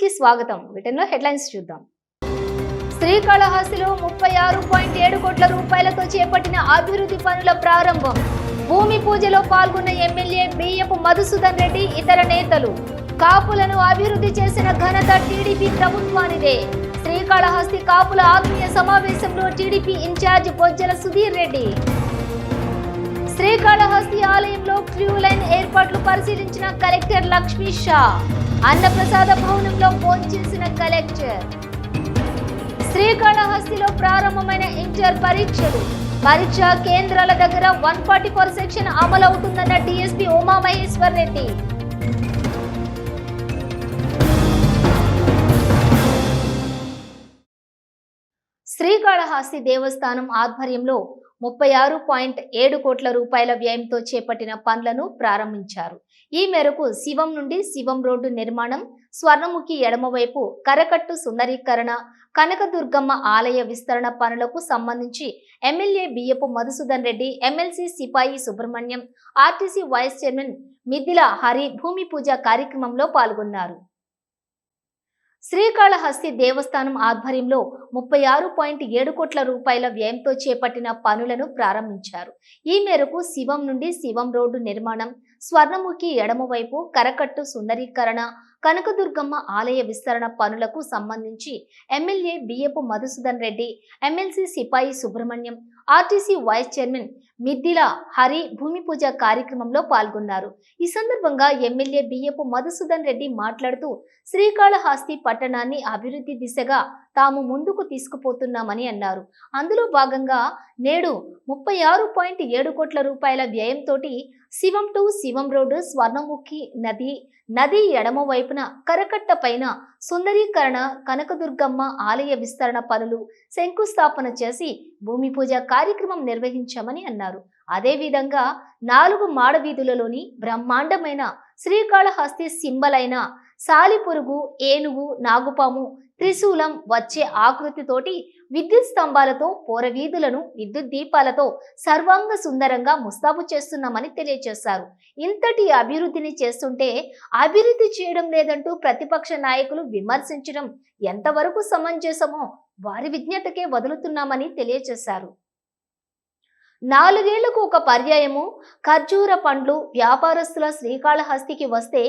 కి స్వాగతం. విటన్లో హెడ్లైన్స్ చూద్దాం. శ్రీకాళహస్తిలో ముప్పై ఆరు పాయింట్ ఏడు కోట్ల రూపాయలతో చేపట్టిన అభివృద్ధి పనుల ప్రారంభం. భూమి పూజలో పాల్గొన్న ఎమ్మెల్యే బియ్యపు మధుసూదన్ రెడ్డి ఇతర నేతలు. కాపులను అభివృద్ధి చేసిన ఘనత టీడీపీ ప్రభుత్వానిదే. శ్రీకాళహస్తి కాపుల ఆత్మీయ సమావేశంలో TDP in charge Bojjala Sudheer Reddy. Srikalahasti ఆలయంలో క్యూ లైన్ ఏర్పాట్లు పరిశీలించిన కలెక్టర్ లక్ష్మీ షా. అన్నప్రసాద భవనంలో ఫోన్ కలెక్టర్. శ్రీకాళహస్తిలో ప్రారంభమైన ఇంటర్ పరీక్షలు. పరీక్ష కేంద్రాల దగ్గర వన్ ఫార్టీ ఫోర్ సెక్షన్ అమలవుతుందన్న డిఎస్పీ ఉమామహేశ్వర్ రెడ్డి. శ్రీకాళహస్తి దేవస్థానం ఆధ్వర్యంలో ముప్పై ఆరు పాయింట్ ఏడు కోట్ల రూపాయల వ్యయంతో చేపట్టిన పనులను ప్రారంభించారు. ఈ మేరకు శివం నుండి శివం రోడ్డు నిర్మాణం స్వర్ణముఖి ఎడమవైపు కరకట్టు సుందరీకరణ కనకదుర్గమ్మ ఆలయ విస్తరణ పనులకు సంబంధించి ఎమ్మెల్యే బియ్యపు Madhusudan Reddy MLC Sipai Subramanyam RTC vice chairman Mithila Hari భూమి పూజ కార్యక్రమంలో పాల్గొన్నారు. శ్రీకాళహస్తి దేవస్థానం ఆధ్వర్యంలో ముప్పై ఆరు పాయింట్ ఏడు కోట్ల రూపాయల వ్యయంతో చేపట్టిన పనులను ప్రారంభించారు. ఈ మేరకు శివం నుండి శివం రోడ్డు నిర్మాణం స్వర్ణముఖి ఎడమవైపు కరకట్టు సుందరీకరణ కనకదుర్గమ్మ ఆలయ విస్తరణ పనులకు సంబంధించి ఎమ్మెల్యే బియ్యపు Madhusudan Reddy MLC Sipai Subramanyam RTC vice chairman Middela Hari భూమి పూజ కార్యక్రమంలో పాల్గొన్నారు. ఈ సందర్భంగా ఎమ్మెల్యే బియ్యపు మధుసూదన్ రెడ్డి మాట్లాడుతూ శ్రీకాళహస్తి పట్టణాన్ని అభివృద్ధి దిశగా తాము ముందుకు తీసుకుపోతున్నామని అన్నారు. అందులో భాగంగా నేడు ముప్పై ఆరు పాయింట్ ఏడు కోట్ల రూపాయల వ్యయంతో శివం టు శివం రోడ్డు స్వర్ణముఖి నది. నది ఎడమ వైపున కరకట్ట పైన సుందరీకరణ కనకదుర్గమ్మ ఆలయ విస్తరణ పనులు శంకుస్థాపన చేసి భూమి పూజ కార్యక్రమం నిర్వహించామని అన్నారు. అదేవిధంగా నాలుగు మాడవీధులలోని బ్రహ్మాండమైన శ్రీకాళహస్తి సింబల్ అయిన సాలిపురుగు ఏనుగు నాగుపాము త్రిశూలం వచ్చే ఆకృతితోటి విద్యుత్ స్తంభాలతో పోరవీధులను విద్యుత్ దీపాలతో సర్వాంగ సుందరంగా ముస్తాబు చేస్తున్నామని తెలియజేశారు. ఇంతటి అభివృద్ధిని చేస్తుంటే అభివృద్ధి చేయడం లేదంటూ ప్రతిపక్ష నాయకులు విమర్శించడం ఎంతవరకు సమంజసమో వారి విజ్ఞతకే వదులుతున్నామని తెలియజేశారు. నాలుగేళ్ళకు ఒక పర్యాయము. ఖర్జూర పండ్లు వ్యాపారస్తుల శ్రీకాళహస్తికి వస్తే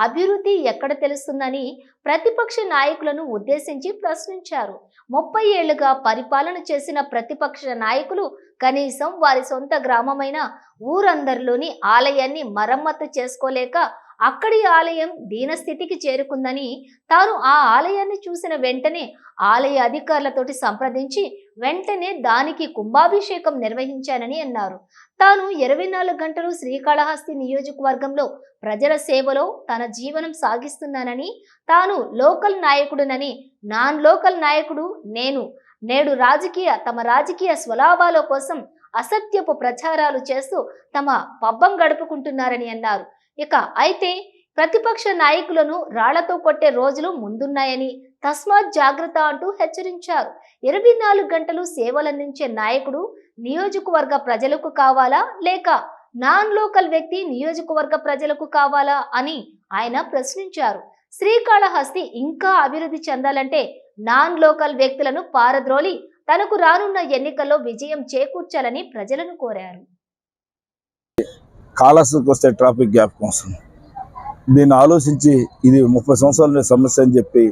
అభివృద్ధి ఎక్కడ తెలుస్తుందని ప్రతిపక్ష నాయకులను ఉద్దేశించి ప్రశ్నించారు. ముప్పై ఏళ్ళుగా పరిపాలన చేసిన ప్రతిపక్ష నాయకులు కనీసం వారి సొంత గ్రామమైన ఊరందరిలోని ఆలయాన్ని మరమ్మతు చేసుకోలేక అక్కడి ఆలయం దీనస్థితికి చేరుకుందని తాను ఆ ఆలయాన్ని చూసిన వెంటనే ఆలయ అధికారులతోటి సంప్రదించి వెంటనే దానికి కుంభాభిషేకం నిర్వహించానని అన్నారు. తాను ఇరవై నాలుగు గంటలు శ్రీకాళహస్తి నియోజకవర్గంలో ప్రజల సేవలో తన జీవనం సాగిస్తున్నానని తాను లోకల్ నాయకుడునని నాన్ లోకల్ నాయకుడు నేను నేడు రాజకీయ తమ రాజకీయ స్వలాభాల కోసం అసత్యపు ప్రచారాలు చేస్తూ తమ పబ్బం గడుపుకుంటున్నారని అన్నారు. ఇక అయితే ప్రతిపక్ష నాయకులను రాళ్ళతో కొట్టే రోజులు ముందున్నాయని తస్మాత్ జాగ్రత్త అంటూ హెచ్చరించారు. ఇరవై నాలుగు గంటలు సేవలందించే నాయకుడు నియోజకవర్గ ప్రజలకు కావాలా లేక నాన్ లోకల్ వ్యక్తి నియోజకవర్గ ప్రజలకు కావాలా అని ఆయన ప్రశ్నించారు. శ్రీకాళహస్తి ఇంకా అభివృద్ధి చెందాలంటే నాన్ లోకల్ వ్యక్తులను పారద్రోలి తనకు రానున్న ఎన్నికల్లో విజయం చేకూర్చాలని ప్రజలను కోరారు. కాళహస్తికి వస్తే ట్రాఫిక్ గ్యాప్ కోసం. దీన్ని ఆలోచించి ఇది ముప్పై సంవత్సరాల సమస్య అని చెప్పి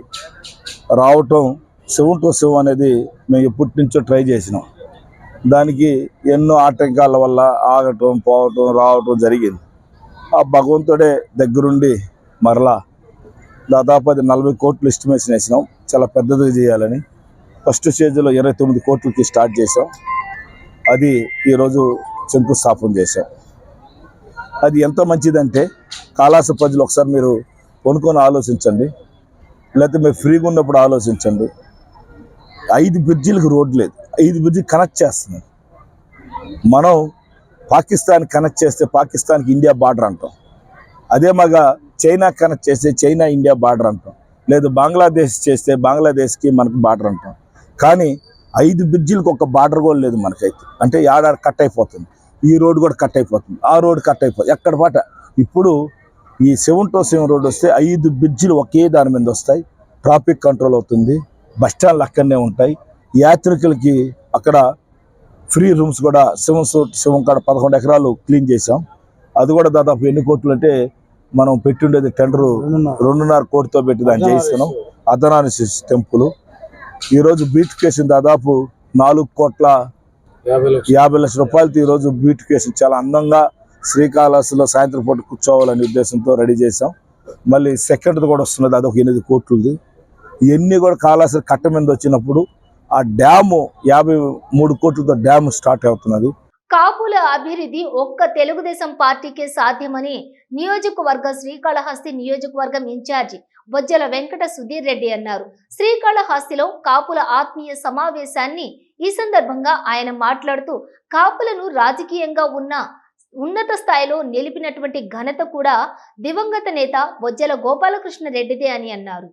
రావటం శివం టు శివం అనేది మేము ఎప్పటి నుంచో ట్రై చేసినాం. దానికి ఎన్నో ఆటంకాల వల్ల ఆగటం పోవటం రావటం జరిగింది. ఆ భగవంతుడే దగ్గరుండి మరలా దాదాపు అది నలభై కోట్లు ఎస్టిమేషన్ వేసినాం. చాలా పెద్దది చేయాలని. ఫస్ట్ స్టేజ్లో ఇరవై తొమ్మిది కోట్లకి స్టార్ట్ చేసాం అది ఈరోజు శంకుస్థాపన చేశాం. అది ఎంత మంచిదంటే కాళాసు ప్రజలు ఒకసారి మీరు కొనుక్కొని ఆలోచించండి. లేకపోతే మీరు ఫ్రీగా ఉన్నప్పుడు ఆలోచించండి. ఐదు బ్రిడ్జిలకు రోడ్ లేదు. ఐదు బ్రిడ్జి కనెక్ట్ చేస్తున్నాం మనం పాకిస్తాన్ కనెక్ట్ చేస్తే పాకిస్తాన్కి ఇండియా బార్డర్ అంటాం. అదే మగ చైనా కనెక్ట్ చేస్తే చైనా ఇండియా బార్డర్ అంటాం. లేదు బంగ్లాదేశ్ చేస్తే బంగ్లాదేశ్కి మనకు బార్డర్ అంటాం. కానీ ఐదు బ్రిడ్జిలకు ఒక బార్డర్ కూడా లేదు మనకైతే. అంటే ఏడాది కట్ అయిపోతుంది. ఈ రోడ్ కూడా కట్ అయిపోతుంది. ఆ రోడ్ కట్ అయిపోతుంది ఎక్కడ పాట? ఇప్పుడు ఈ సెవెన్ టు సెవెన్ రోడ్ వస్తే ఐదు బ్రిడ్జిలు ఒకే దాని మీద వస్తాయి. ట్రాఫిక్ కంట్రోల్ అవుతుంది. బస్ స్టాండ్లు అక్కడనే ఉంటాయి. యాత్రికులకి అక్కడ ఫ్రీ రూమ్స్ కూడా శివం సూ- శివం కాడ పదకొండు ఎకరాలు క్లీన్ చేసాం అది కూడా దాదాపు ఎన్ని కోట్లు అంటే మనం పెట్టిండేది టెండరు రెండున్నర. కోటితో పెట్టి దాన్ని చేయిస్తున్నాం. అర్ధనారి టెంపుల్. ఈరోజు బ్యూటిఫికేషన్ దాదాపు నాలుగు కోట్ల యాభై లక్షల. రూపాయలతో ఈరోజు బ్యూటిఫికేషన్ చాలా అందంగా శ్రీకాళహస్తిలో సాయంత్రం పూట కూర్చోవాలనే ఉద్దేశంతో రెడీ చేసాం మళ్ళీ సెకండ్ది కూడా వస్తున్నది అదొక ఎనిమిది కోట్లది. ఇవన్నీ కూడా కాళహస్తి కట్ట మీద వచ్చినప్పుడు ఆ డ్యాము యాభై మూడు కోట్లతో డ్యామ్ స్టార్ట్ అవుతున్నది. కాపుల అభివృద్ధి ఒక్క తెలుగుదేశం పార్టీకే సాధ్యమని నియోజకవర్గ శ్రీకాళహస్తి నియోజకవర్గం ఇన్ఛార్జి బొజ్జల వెంకట సుధీర్ రెడ్డి అన్నారు. శ్రీకాళహస్తిలో కాపుల ఆత్మీయ సమావేశాన్ని ఈ సందర్భంగా ఆయన మాట్లాడుతూ కాపులను రాజకీయంగా ఉన్న ఉన్నత స్థాయిలో నిలిపినటువంటి ఘనత కూడా దివంగత నేత బొజ్జల గోపాలకృష్ణ రెడ్డిదే అని అన్నారు.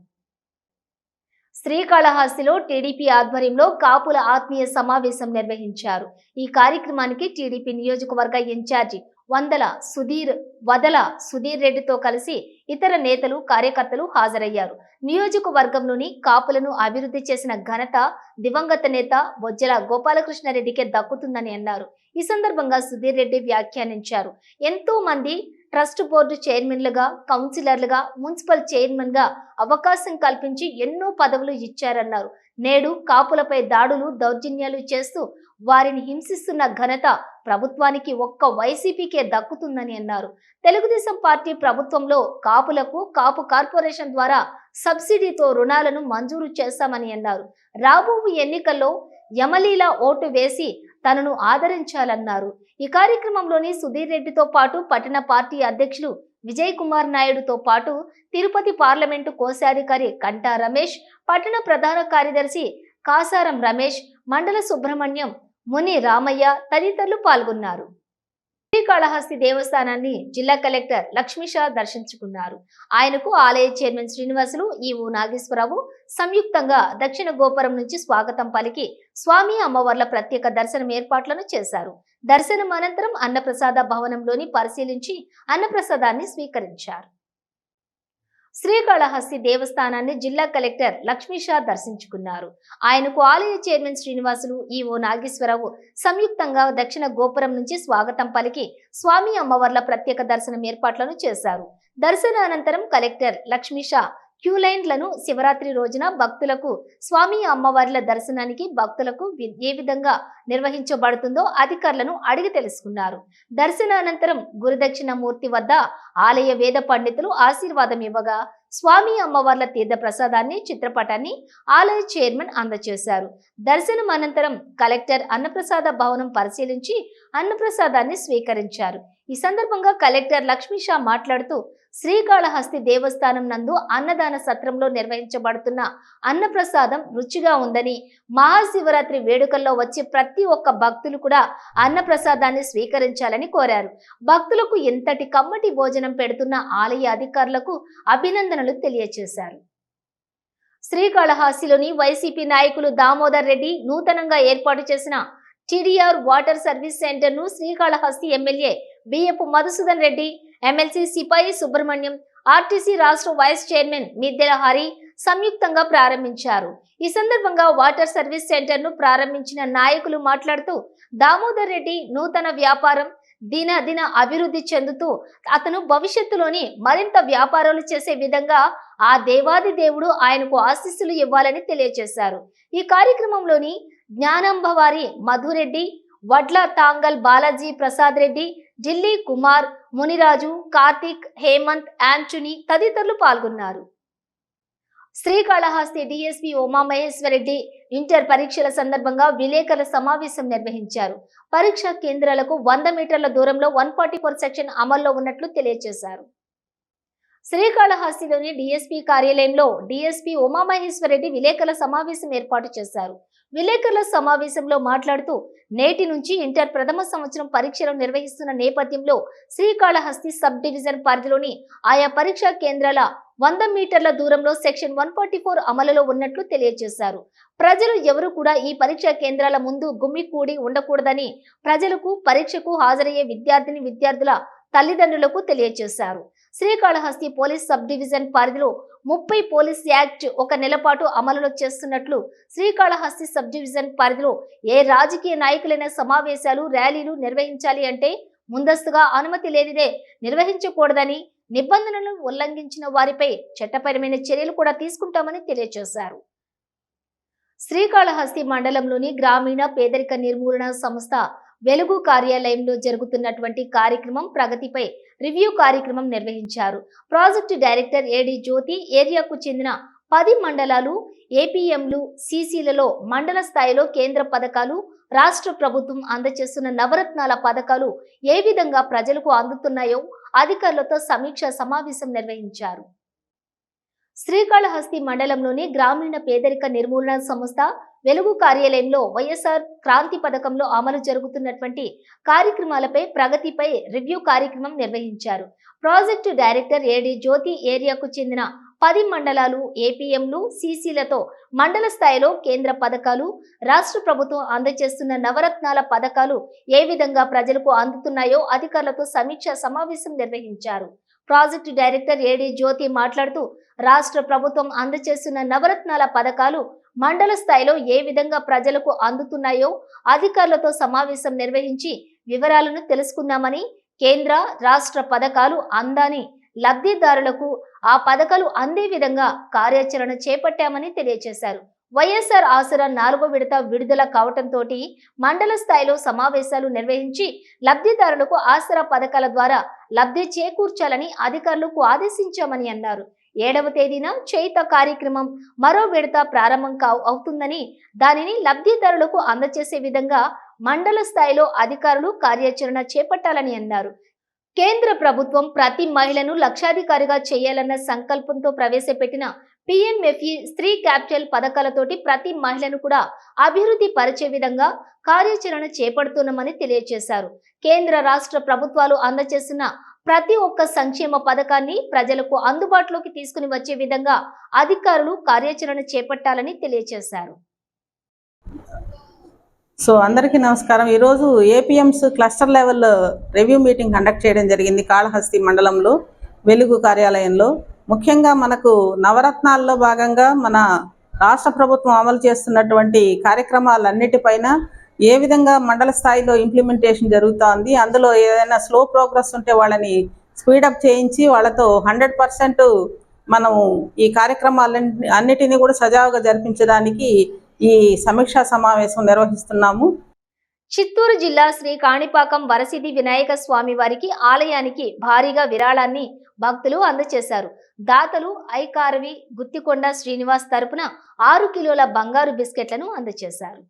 శ్రీకాళహస్తిలో టీడీపీ ఆధ్వర్యంలో కాపుల ఆత్మీయ సమావేశం నిర్వహించారు. ఈ కార్యక్రమానికి టీడీపీ నియోజకవర్గ ఇన్ఛార్జి వందల సుధీర్ వదల సుధీర్ రెడ్డితో కలిసి ఇతర నేతలు కార్యకర్తలు హాజరయ్యారు. నియోజకవర్గంలోని కాపులను అభివృద్ధి చేసిన ఘనత దివంగత నేత బొజ్జల గోపాలకృష్ణారెడ్డికే దక్కుతుందని అన్నారు. ఈ సందర్భంగా సుధీర్ రెడ్డి వ్యాఖ్యానించారు. ఎంతో మంది ట్రస్ట్ బోర్డు చైర్మన్లుగా కౌన్సిలర్లుగా మున్సిపల్ చైర్మన్గా అవకాశం కల్పించి ఎన్నో పదవులు ఇచ్చారన్నారు. నేడు కాపులపై దాడులు దౌర్జన్యాలు చేస్తూ వారిని హింసిస్తున్న ఘనత ప్రభుత్వానికి ఒక్క వైసీపీకే దక్కుతుందని అన్నారు. తెలుగుదేశం పార్టీ ప్రభుత్వంలో కాపులకు కాపు కార్పొరేషన్ ద్వారా సబ్సిడీతో రుణాలను మంజూరు చేస్తామని అన్నారు. రాబో ఎన్నికల్లో యమలీల ఓటు వేసి తనను ఆదరించాలన్నారు. ఈ కార్యక్రమంలోని సుధీర్ రెడ్డితో పాటు పట్టణ పార్టీ అధ్యక్షులు విజయ్ కుమార్ నాయుడుతో పాటు తిరుపతి పార్లమెంటు కోశాధికారి కంటా రమేష్ పట్టణ ప్రధాన కార్యదర్శి కాసారం రమేష్ మండల సుబ్రహ్మణ్యం ముని రామయ్య తదితరులు పాల్గొన్నారు. శ్రీకాళహస్తి దేవస్థానాన్ని జిల్లా కలెక్టర్ లక్ష్మీషా దర్శించుకున్నారు. ఆయనకు ఆలయ చైర్మన్ శ్రీనివాసులు ఈవో నాగేశ్వరరావు సంయుక్తంగా దక్షిణ గోపురం నుంచి స్వాగతం పలికి స్వామి అమ్మవార్ల ప్రత్యేక దర్శనం ఏర్పాట్లను చేశారు. దర్శనం అనంతరం అన్నప్రసాద భవనంలోని పరిశీలించి అన్నప్రసాదాన్ని స్వీకరించారు. శ్రీకాళహస్తి దేవస్థానాన్ని జిల్లా కలెక్టర్ లక్ష్మీషా దర్శించుకున్నారు. ఆయనకు ఆలయ చైర్మన్ శ్రీనివాసులు ఈవో నాగేశ్వరరావు సంయుక్తంగా దక్షిణ గోపురం నుంచి స్వాగతం పలికి స్వామి అమ్మవార్ల ప్రత్యేక దర్శనం ఏర్పాట్లను చేశారు. దర్శన అనంతరం కలెక్టర్ లక్ష్మీషా క్యూ లైన్లను శివరాత్రి రోజున భక్తులకు స్వామి అమ్మవార్ల దర్శనానికి భక్తులకు వి- ఏ విధంగా నిర్వహించబడుతుందో అధికారులను అడిగి తెలుసుకున్నారు. దర్శనానంతరం అనంతరం గురుదక్షిణ మూర్తి వద్ద ఆలయ వేద పండితులు ఆశీర్వాదం ఇవ్వగా స్వామి అమ్మవార్ల తీర్థ ప్రసాదాన్ని చిత్రపటాన్ని ఆలయ చైర్మన్ అందజేశారు దర్శనం అనంతరం కలెక్టర్ అన్నప్రసాద భవనం పరిశీలించి అన్నప్రసాదాన్ని స్వీకరించారు. ఈ సందర్భంగా కలెక్టర్ లక్ష్మీషా మాట్లాడుతూ శ్రీకాళహస్తి దేవస్థానం నందు అన్నదాన సత్రంలో నిర్వహించబడుతున్న అన్నప్రసాదం రుచిగా ఉందని మహాశివరాత్రి వేడుకల్లో వచ్చే ప్రతి ఒక్క భక్తులు కూడా అన్నప్రసాదాన్ని స్వీకరించాలని కోరారు. భక్తులకు ఎంతటి కమ్మటి భోజనం పెడుతున్న ఆలయ అధికారులకు అభినందనలు తెలియజేశారు శ్రీకాళహస్తిలోని వైసీపీ నాయకులు దామోదర్ రెడ్డి నూతనంగా ఏర్పాటు చేసిన టీడీఆర్ వాటర్ సర్వీస్ సెంటర్ను Srikalahasti MLA BF Madhusudan Reddy MLC Sipai Subramanyam RTC రాష్ట్ర వైస్ చైర్మన్ మిద్దెల హరి సంయుక్తంగా ప్రారంభించారు. ఈ సందర్భంగా వాటర్ సర్వీస్ సెంటర్ను ప్రారంభించిన నాయకులు మాట్లాడుతూ దామోదర్ రెడ్డి నూతన వ్యాపారం దిన దిన అభివృద్ధి చెందుతూ అతను భవిష్యత్తులోని మరింత వ్యాపారాలు చేసే విధంగా ఆ దేవాది దేవుడు ఆయనకు ఆశీస్సులు ఇవ్వాలని తెలియజేశారు. ఈ కార్యక్రమంలోని జ్ఞానంభవారి మధురెడ్డి వడ్ల తాంగల్ బాలాజీ ప్రసాద్ రెడ్డి ఢిల్లీ కుమార్ మునిరాజు కార్తిక్ హేమంత్ యాంచుని తదితరులు పాల్గొన్నారు. శ్రీకాళహస్తి డిఎస్పి ఉమామహేశ్వరరెడ్డి ఇంటర్ పరీక్షల సందర్భంగా విలేకరుల సమావేశం నిర్వహించారు. పరీక్షా కేంద్రాలకు వంద మీటర్ల దూరంలో వన్ ఫార్టీ ఫోర్ సెక్షన్ అమల్లో ఉన్నట్లు తెలియజేశారు. శ్రీకాళహస్తిలోని డిఎస్పీ కార్యాలయంలో డిఎస్పీ ఉమామహేశ్వరరెడ్డి విలేకరుల సమావేశం ఏర్పాటు చేశారు. విలేకరుల సమావేశంలో మాట్లాడుతూ నేటి నుంచి ఇంటర్ ప్రథమ సంవత్సరం పరీక్షలు నిర్వహిస్తున్న నేపథ్యంలో శ్రీకాళహస్తి సబ్ డివిజన్ పరిధిలోని ఆయా పరీక్షా కేంద్రాల వంద మీటర్ల దూరంలో సెక్షన్ వన్ ఫార్టీ ఫోర్ అమలులో ఉన్నట్లు తెలియజేశారు. ప్రజలు ఎవరు కూడా ఈ పరీక్షా కేంద్రాల ముందు గుమ్మికూడి ఉండకూడదని ప్రజలకు పరీక్షకు హాజరయ్యే విద్యార్థిని విద్యార్థుల తల్లిదండ్రులకు తెలియజేశారు. శ్రీకాళహస్తి పోలీస్ సబ్ డివిజన్ పరిధిలో ముప్పై పోలీస్ యాక్ట్ ఒక నెల పాటు అమలులో చేస్తున్నట్లు శ్రీకాళహస్తి సబ్ డివిజన్ పరిధిలో ఏ రాజకీయ నాయకులైన సమావేశాలు ర్యాలీలు నిర్వహించాలి అంటే ముందస్తుగా అనుమతి లేనిదే నిర్వహించకూడదని నిబంధనలను ఉల్లంఘించిన వారిపై చట్టపరమైన చర్యలు కూడా తీసుకుంటామని తెలియజేశారు. శ్రీకాళహస్తి మండలంలోని గ్రామీణ పేదరిక నిర్మూలన సంస్థ వెలుగు కార్యాలయంలో జరుగుతున్నటువంటి కార్యక్రమం ప్రగతిపై రివ్యూ కార్యక్రమం నిర్వహించారు. ప్రాజెక్టు డైరెక్టర్ ఏడి జ్యోతి ఏరియాకు చెందిన పది మండలాలు ఏపీఎంలు సీసీలలో మండల స్థాయిలో కేంద్ర పథకాలు రాష్ట్ర ప్రభుత్వం అందజేస్తున్న నవరత్నాల పథకాలు ఏ విధంగా ప్రజలకు అందుతున్నాయో అధికారులతో సమీక్ష సమావేశం నిర్వహించారు. శ్రీకాళహస్తి మండలంలోని గ్రామీణ పేదరిక నిర్మూలన సంస్థ వెలుగు కార్యాలయంలో వైఎస్ఆర్ క్రాంతి పథకంలో అమలు జరుగుతున్నటువంటి కార్యక్రమాలపై ప్రగతిపై రివ్యూ కార్యక్రమం నిర్వహించారు. ప్రాజెక్టు డైరెక్టర్ ఏడి జ్యోతి ఏరియాకు చెందిన పది మండలాలు ఏపీఎంలు సీసీలతో మండల స్థాయిలో కేంద్ర పథకాలు రాష్ట్ర ప్రభుత్వం అందజేస్తున్న నవరత్నాల పథకాలు ఏ విధంగా ప్రజలకు అందుతున్నాయో అధికారులతో సమీక్ష సమావేశం నిర్వహించారు. ప్రాజెక్టు డైరెక్టర్ ఏడి జ్యోతి మాట్లాడుతూ రాష్ట్ర ప్రభుత్వం అందజేస్తున్న నవరత్నాల పథకాలు మండల స్థాయిలో ఏ విధంగా ప్రజలకు అందుతున్నాయో అధికారులతో సమావేశం నిర్వహించి వివరాలను తెలుసుకున్నామని కేంద్ర రాష్ట్ర పథకాలు అందాని లబ్ధిదారులకు ఆ పథకాలు అందే విధంగా కార్యాచరణ చేపట్టామని తెలియజేశారు వైఎస్ఆర్ ఆసరా నాలుగో విడత విడుదల కావటంతో మండల స్థాయిలో సమావేశాలు నిర్వహించి లబ్ధిదారులకు ఆసరా పథకాల ద్వారా లబ్ధి చేకూర్చాలని అధికారులకు ఆదేశించామని అన్నారు. ఏడవ తేదీన చేత కార్యక్రమం మరో విడత ప్రారంభం కా అవుతుందని దానిని లబ్ధిదారులకు అందజేసే విధంగా మండల స్థాయిలో అధికారులు కార్యాచరణ చేపట్టాలని అన్నారు. కేంద్ర ప్రభుత్వం ప్రతి మహిళను లక్షాధికారిగా చేయాలన్న సంకల్పంతో ప్రవేశపెట్టిన పిఎంఎఫ్ఈ స్త్రీ క్యాపిటల్ పథకాలతోటి ప్రతి మహిళను కూడా అభివృద్ధి పరిచే విధంగా కార్యాచరణ చేపడుతున్నామని తెలియజేశారు. కేంద్ర రాష్ట్ర ప్రభుత్వాలు అందజేస్తున్న ప్రతి ఒక్క సంక్షేమ పథకాన్ని ప్రజలకు అందుబాటులోకి తీసుకుని వచ్చే విధంగా అధికారులు కార్యాచరణ చేపట్టాలని తెలియజేశారు. సో అందరికీ నమస్కారం. ఈరోజు APMS cluster level review meeting conduct చేయడం జరిగింది కాళహస్తి మండలంలో వెలుగు కార్యాలయంలో. ముఖ్యంగా మనకు నవరత్నాల్లో భాగంగా మన రాష్ట్ర ప్రభుత్వం అమలు చేస్తున్నటువంటి కార్యక్రమాలన్నిటిపైన ఏ విధంగా మండల స్థాయిలో ఇంప్లిమెంటేషన్ జరుగుతోంది అందులో ఏదైనా స్లో ప్రోగ్రెస్ ఉంటే వాళ్ళని స్పీడప్ చేయించి వాళ్ళతో హండ్రెడ్ పర్సెంట్ మనము ఈ కార్యక్రమాలన్ని అన్నిటినీ కూడా సజావుగా జరిపించడానికి ఈ సమీక్షా సమావేశం నిర్వహిస్తున్నాము. చిత్తూరు జిల్లా శ్రీ కాణిపాకం వరసిద్ధి వినాయక స్వామి వారికి ఆలయానికి భారీగా విరాళాన్ని భక్తులు అందజేశారు దాతలు ఐకారవి గుత్తికొండ శ్రీనివాస్ తరపున ఆరు కిలోల బంగారు బిస్కెట్లను అందజేశారు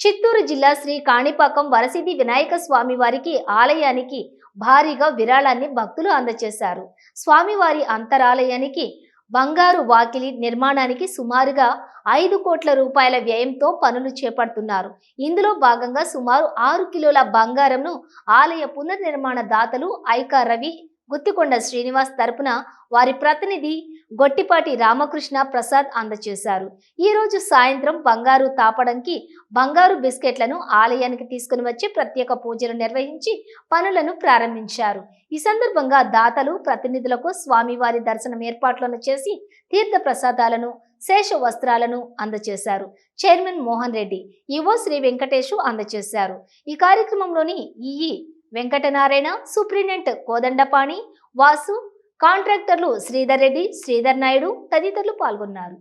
చిత్తూరు జిల్లా శ్రీ కాణిపాకం వరసిద్ధి వినాయక స్వామి వారికి ఆలయానికి భారీగా విరాళాన్ని భక్తులు అందజేశారు స్వామివారి అంతరాలయానికి బంగారు వాకిలి నిర్మాణానికి సుమారుగా ఐదు కోట్ల రూపాయల వ్యయంతో పనులు చేపడుతున్నారు. ఇందులో భాగంగా సుమారు ఆరు కిలోల బంగారంను ఆలయ పునర్నిర్మాణ దాతలు ఐకా రవి గుత్తికొండ శ్రీనివాస్ తరపున వారి ప్రతినిధి గొట్టిపాటి రామకృష్ణ ప్రసాద్ అందజేశారు ఈ రోజు సాయంత్రం బంగారు తాపడంకి బంగారు బిస్కెట్లను ఆలయానికి తీసుకుని వచ్చి ప్రత్యేక పూజలు నిర్వహించి పనులను ప్రారంభించారు. ఈ సందర్భంగా దాతలు ప్రతినిధులకు స్వామివారి దర్శనం ఏర్పాట్లను చేసి తీర్థ ప్రసాదాలను శేష వస్త్రాలను అందజేశారు చైర్మన్ మోహన్ రెడ్డి ఈవో శ్రీ వెంకటేషు అందజేశారు ఈ కార్యక్రమంలోని ఈఈ వెంకటనారాయణ సూపరింటెండెంట్ కోదండపాణి వాసు కాంట్రాక్టర్లు శ్రీధర్ రెడ్డి శ్రీధర్ నాయుడు తదితరులు పాల్గొన్నారు.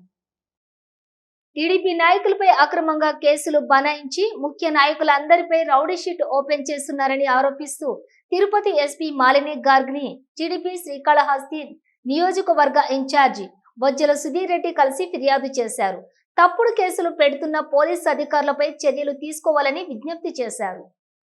టీడీపీ నాయకులపై అక్రమంగా కేసులు బనాయించి ముఖ్య నాయకులందరిపై రౌడీషీట్ ఓపెన్ చేస్తున్నారని ఆరోపిస్తూ తిరుపతి ఎస్పీ మాలిని గార్గ్ని టీడీపీ శ్రీకాళహస్తి నియోజకవర్గ ఇన్ఛార్జి బొజ్జల సుధీర్ రెడ్డి కలిసి ఫిర్యాదు చేశారు. తప్పుడు కేసులు పెడుతున్న పోలీస్ అధికారులపై చర్యలు తీసుకోవాలని విజ్ఞప్తి చేశారు.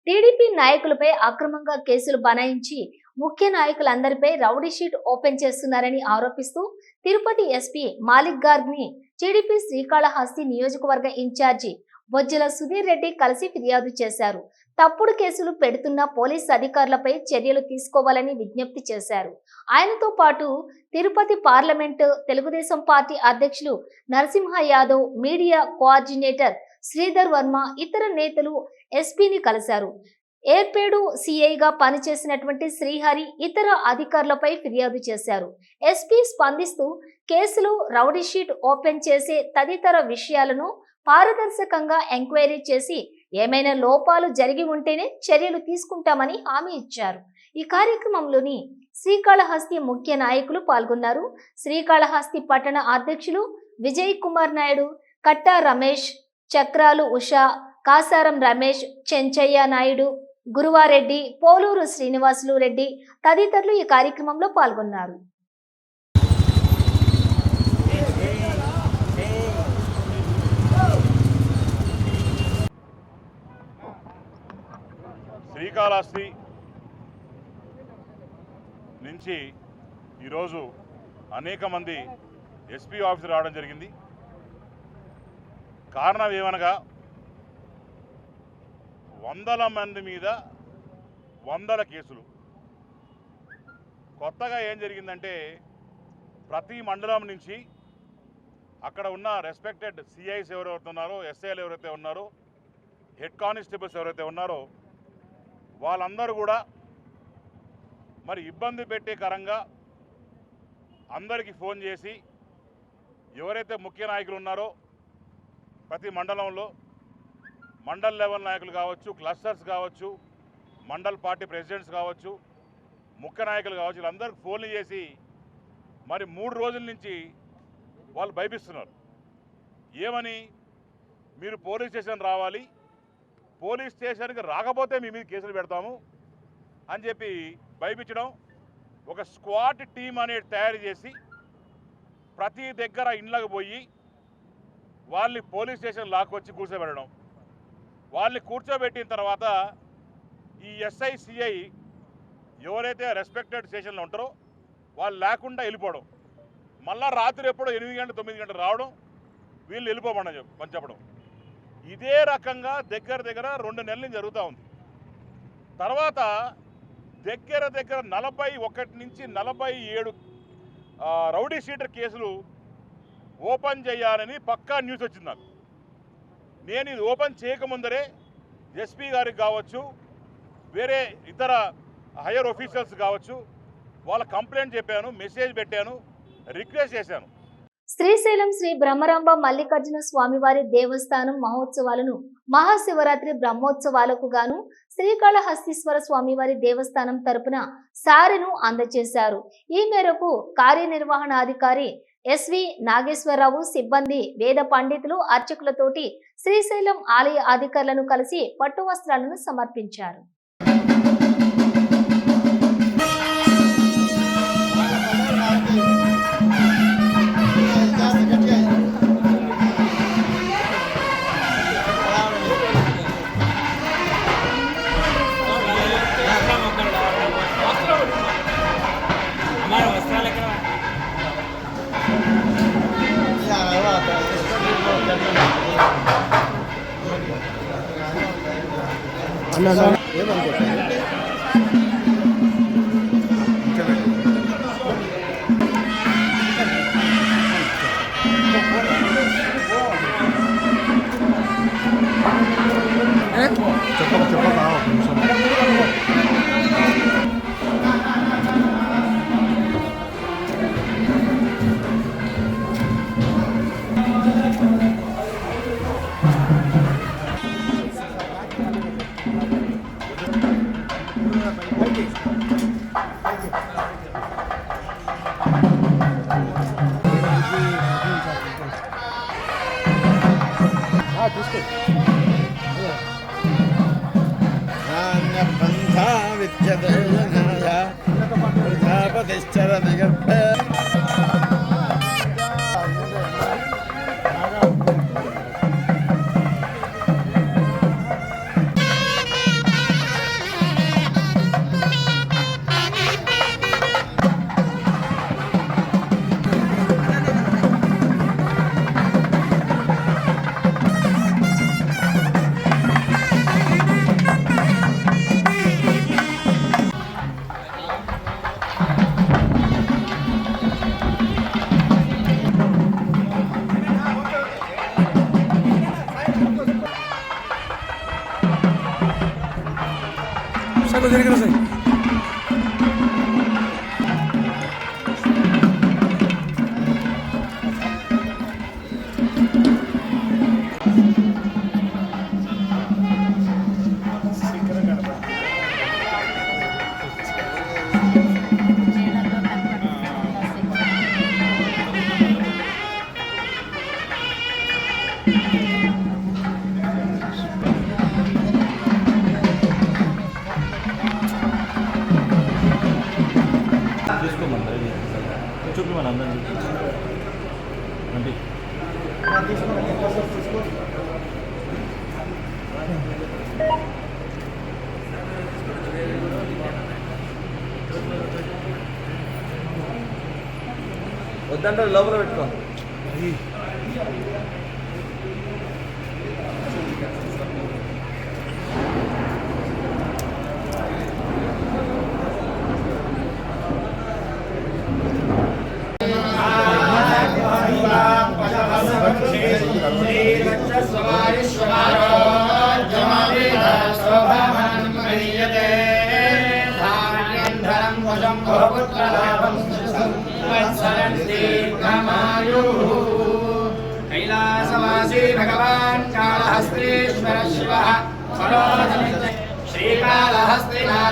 టీడీపీ నాయకులపై అక్రమంగా కేసులు బనాయించి ముఖ్య నాయకులందరిపై రౌడీ షీట్ ఓపెన్ చేస్తున్నారని ఆరోపిస్తూ తిరుపతి ఎస్పీ మాలిక్ గార్గ్ని టీడీపీ శ్రీకాళహస్తి నియోజకవర్గ ఇన్ఛార్జి బొజ్జల సుధీర్ రెడ్డి కలిసి ఫిర్యాదు చేశారు. తప్పుడు కేసులు పెడుతున్న పోలీస్ అధికారులపై చర్యలు తీసుకోవాలని విజ్ఞప్తి చేశారు. ఆయనతో పాటు తిరుపతి పార్లమెంటు తెలుగుదేశం పార్టీ అధ్యక్షులు నరసింహ యాదవ్ మీడియా కోఆర్డినేటర్ శ్రీధర్ వర్మ ఇతర నేతలు ఎస్పీని కలిశారు. ఏర్పేడు సీఐగా పనిచేసినటువంటి శ్రీహరి ఇతర అధికారులపై ఫిర్యాదు చేశారు. ఎస్పీ స్పందిస్తూ కేసులు రౌడీ షీట్ ఓపెన్ చేసే తదితర విషయాలను పారదర్శకంగా ఎంక్వైరీ చేసి ఏమైనా లోపాలు జరిగి ఉంటేనే చర్యలు తీసుకుంటామని హామీ ఇచ్చారు. ఈ కార్యక్రమంలోని శ్రీకాళహస్తి ముఖ్య నాయకులు పాల్గొన్నారు. శ్రీకాళహస్తి పట్టణ అధ్యక్షులు విజయ్ కుమార్ నాయుడు కట్టా రమేష్ చక్రాలు ఉషా కాసారం రమేష్ చెంచయ్య నాయుడు గురువారెడ్డి పోలూరు శ్రీనివాసులు రెడ్డి తదితరులు ఈ కార్యక్రమంలో పాల్గొన్నారు. శ్రీకాళహస్తి నుంచి ఈరోజు అనేక మంది ఎస్పీ ఆఫీసర్ రావడం జరిగింది. కారణం ఏమనగా వందల మంది మీద వందల కేసులు. కొత్తగా ఏం జరిగిందంటే ప్రతి మండలం నుంచి అక్కడ ఉన్న రెస్పెక్టెడ్ సిఐస్ ఎవరెవరైతే ఉన్నారో ఎస్ఐలు ఎవరైతే ఉన్నారో హెడ్ కానిస్టేబుల్స్ ఎవరైతే ఉన్నారో వాళ్ళందరూ కూడా మరి ఇబ్బంది పెట్టే కరంగా అందరికీ ఫోన్ చేసి ఎవరైతే ముఖ్య నాయకులు ఉన్నారో ప్రతి మండలంలో మండల్ లెవెల్ నాయకులు కావచ్చు క్లస్టర్స్ కావచ్చు మండల్ పార్టీ ప్రెసిడెంట్స్ కావచ్చు ముఖ్య నాయకులు కావచ్చు వీళ్ళందరికీ ఫోన్లు చేసి మరి మూడు రోజుల నుంచి వాళ్ళు భయపిస్తున్నారు. ఏమని? మీరు పోలీస్ స్టేషన్ రావాలి పోలీస్ స్టేషన్కి రాకపోతే మీ మీద కేసులు పెడతాము అని చెప్పి భయపించడం ఒక స్క్వాడ్ టీం అనేది తయారు చేసి ప్రతి దగ్గర ఇండ్లకు పోయి వాళ్ళని పోలీస్ స్టేషన్ లాక్కొచ్చి కూర్చోబెట్టడం. వాళ్ళని కూర్చోబెట్టిన తర్వాత ఈ ఎస్ఐసిఐ ఎవరైతే రెస్పెక్టెడ్ స్టేషన్లో ఉంటారో వాళ్ళు లేకుండా వెళ్ళిపోవడం. మళ్ళా రాత్రి ఎప్పుడో ఎనిమిది గంటల తొమ్మిది గంటలు రావడం వీళ్ళు వెళ్ళిపోమని చెప్ప పని చెప్పడం. ఇదే రకంగా దగ్గర దగ్గర రెండు నెలల నుంచి జరుగుతూ ఉంది. తర్వాత దగ్గర దగ్గర నలభై ఒకటి నుంచి నలభై ఏడు రౌడీ షీటర్ కేసులు ఓపెన్ చేయాలని పక్కా న్యూస్ వచ్చింది నాకు. నేను ఇది ఓపెన్ చేయకముందరే ఎస్పీ గారికి కావచ్చు వేరే ఇతర హయ్యర్ ఆఫీసర్స్ కావచ్చు వాళ్ళ కంప్లైంట్ చెప్పాను మెసేజ్ పెట్టాను రిక్వెస్ట్ చేశాను. శ్రీశైలం శ్రీ బ్రహ్మరాంబ మల్లికార్జున స్వామివారి దేవస్థానం మహోత్సవాలను మహాశివరాత్రి బ్రహ్మోత్సవాలకు గాను శ్రీకాళహస్తీశ్వర స్వామివారి దేవస్థానం తరపున సారెను అందజేశారు ఈ మేరకు కార్యనిర్వహణాధికారి ఎస్వి నాగేశ్వరరావు సిబ్బంది వేద పండితులు అర్చకులతోటి శ్రీశైలం ఆలయ అధికారులను కలిసి పట్టు వస్త్రాలను సమర్పించారు. 那咱别问左 వద్దంటే లోపల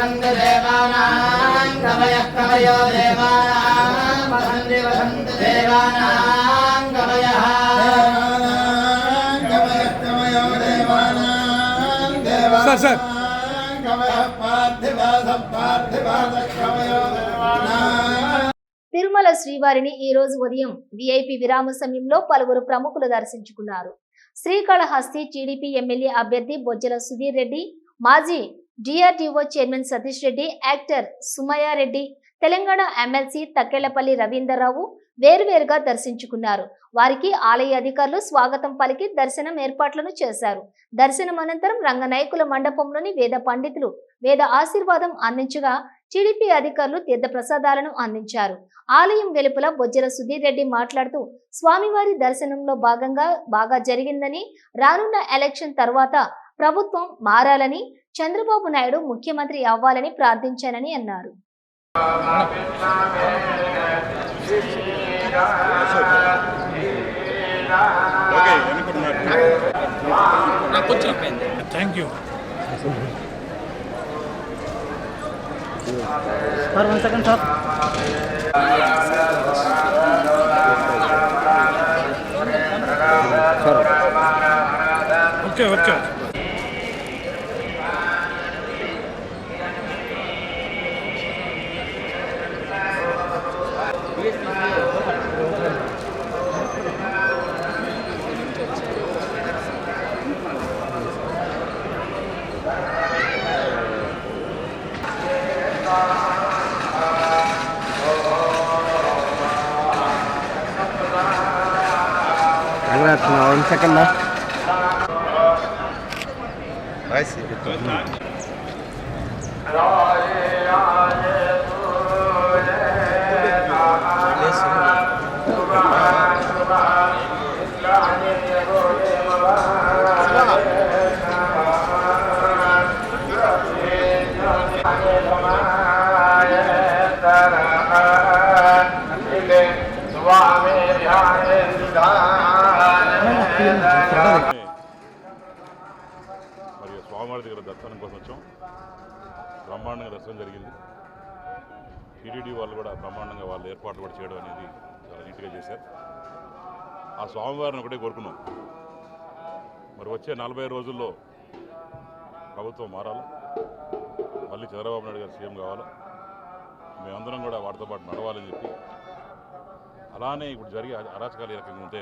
वसन्ति वसन्ति देवानां कवयः कवयो देवानां वसन्ति वसन्ति देवानां कवयः తిరుమల శ్రీవారిని ఈ రోజు ఉదయం విఐపి విరామ సమయంలో పలువురు ప్రముఖులు దర్శించుకున్నారు శ్రీకాళహస్తి టీడీపీ ఎమ్మెల్యే అభ్యర్థి బొజ్జల సుధీర్ రెడ్డి మాజీ DRDO chairman Satish Reddy actor Sumayareddy Telangana MLC Takkellapalli Ravinderrao వేరువేరుగా దర్శించుకున్నారు. వారికి ఆలయ అధికారులు స్వాగతం పలికి దర్శనం ఏర్పాట్లను చేశారు. దర్శనం అనంతరం రంగనాయకుల మండపంలోని వేద పండితులు వేద ఆశీర్వాదం అందించగా టీడీపీ అధికారులు తీర్థ ప్రసాదాలను అందించారు. ఆలయం వెలుపల బొజ్జల సుధీర్ రెడ్డి మాట్లాడుతూ స్వామివారి దర్శనంలో భాగంగా బాగా జరిగిందని రానున్న ఎలక్షన్ తర్వాత ప్రభుత్వం మారాలని చంద్రబాబు నాయుడు ముఖ్యమంత్రి అవ్వాలని ప్రార్థించానని అన్నారు. ఓకే ఓకే వన్ సెకండ్ మరి స్వామివారి దగ్గర దర్శనం కోసం వచ్చాం బ్రహ్మాండంగా దర్శనం జరిగింది. టీటీడీ వాళ్ళు కూడా బ్రహ్మాండంగా వాళ్ళు ఏర్పాట్లు కూడా చేయడం అనేది చాలా నీట్గా చేశారు. ఆ స్వామివారిని ఒకటే కోరుకున్నాం. మరి వచ్చే నలభై రోజుల్లో ప్రభుత్వం మారాలి? మళ్ళీ చంద్రబాబు నాయుడు గారు సీఎం కావాలా? మేమందరం కూడా వాటితో పాటు నడవాలని చెప్పి అలానే ఇప్పుడు జరిగే అరాచకాలు ఏ రకంగా ఉంటే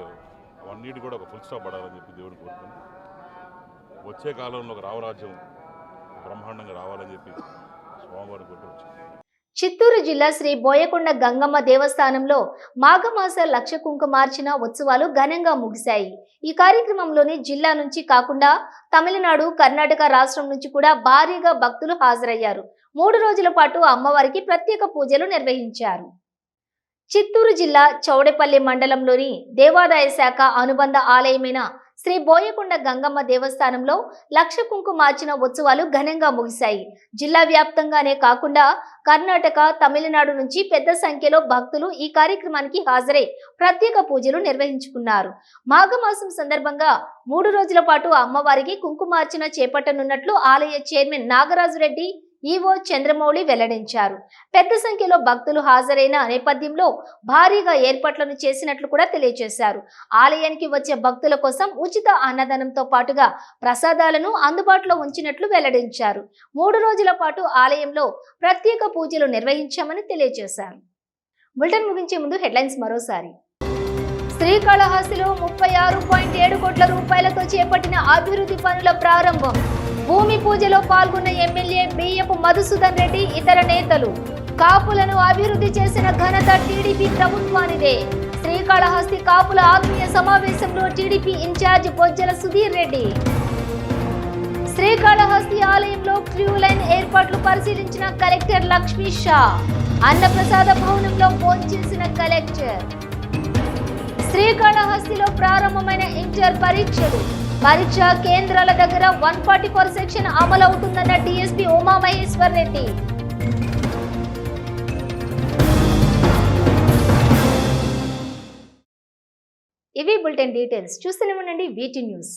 అవన్నిటి కూడా ఒక ఫుల్ స్టాప్ పడాలని చెప్పి దేవుని కోరుకున్నాం. వచ్చే కాలంలో ఒక రామరాజ్యం బ్రహ్మాండంగా రావాలని చెప్పి స్వామివారిని కోరుకుని చిత్తూరు జిల్లా శ్రీ బోయకొండ గంగమ్మ దేవస్థానంలో మాఘమాస లక్ష కుంకుమార్చన ఉత్సవాలు ఘనంగా ముగిశాయి. ఈ కార్యక్రమంలోని జిల్లా నుంచి కాకుండా తమిళనాడు కర్ణాటక రాష్ట్రం నుంచి కూడా భారీగా భక్తులు హాజరయ్యారు. మూడు రోజుల పాటు అమ్మవారికి ప్రత్యేక పూజలు నిర్వహించారు. చిత్తూరు జిల్లా చౌడేపల్లి మండలంలోని దేవాదాయ శాఖ అనుబంధ ఆలయమైన శ్రీ బోయకొండ గంగమ్మ దేవస్థానంలో లక్ష కుంకుమార్చన ఉత్సవాలు ఘనంగా ముగిశాయి. జిల్లా వ్యాప్తంగానే కాకుండా కర్ణాటక తమిళనాడు నుంచి పెద్ద సంఖ్యలో భక్తులు ఈ కార్యక్రమానికి హాజరై ప్రత్యేక పూజలు నిర్వహించుకున్నారు. మాఘమాసం సందర్భంగా మూడు రోజుల పాటు అమ్మవారికి కుంకుమార్చన చేపట్టనున్నట్లు ఆలయ చైర్మన్ నాగరాజు రెడ్డి ఈవో చంద్రమౌళి వెల్లడించారు. పెద్ద సంఖ్యలో భక్తులు హాజరైన నేపథ్యంలో భారీగా ఏర్పాట్లను చేసినట్లు కూడా తెలియజేశారు. ఆలయానికి వచ్చే భక్తుల కోసం ఉచిత అన్నదానంతో పాటుగా ప్రసాదాలను అందుబాటులో ఉంచినట్లు వెల్లడించారు. మూడు రోజుల పాటు ఆలయంలో ప్రత్యేక పూజలు నిర్వహించామని తెలియజేశారు. బులెటిన్ ముగించే ముందు హెడ్లైన్స్ మరోసారి. శ్రీకాళహస్తిలో ముప్పై ఆరు పాయింట్ ఏడు కోట్ల రూపాయలతో చేపట్టిన అభివృద్ధి పనుల ప్రారంభం. భూమి పూజలో పాల్గొన్న ఎమ్మెల్యే బియ్యపు మధుసూదన్ రెడ్డి ఇతర నేతలు. కాపులను అభివృద్ధి చేసిన ఘనత టీడీపీ ప్రభుత్వానిదే. శ్రీకాళహస్తి కాపుల ఆత్మీయ సమావేశంలో TDP in charge Bojjala Sudheer Reddy. Srikalahasti ఆలయంలో క్యూ లైన్ ఏర్పాట్లు పరిశీలించిన కలెక్టర్ లక్ష్మీ షా. అన్నప్రసాద భవనంలో ఫోన్ చేసిన కలెక్టర్. శ్రీకాళహస్తిలో ప్రారంభమైన ఇంటర్ పరీక్షలు. పరీక్ష కేంద్రాల దగ్గర వన్ ఫార్టీ ఫోర్ సెక్షన్ అమలవుతుందన్న డిఎస్పీ ఉమామహేశ్వర్ రెడ్డి. ఇవి బులెటిన్ డీటెయిల్స్. చూస్తూనే ఉండండి వీటి న్యూస్.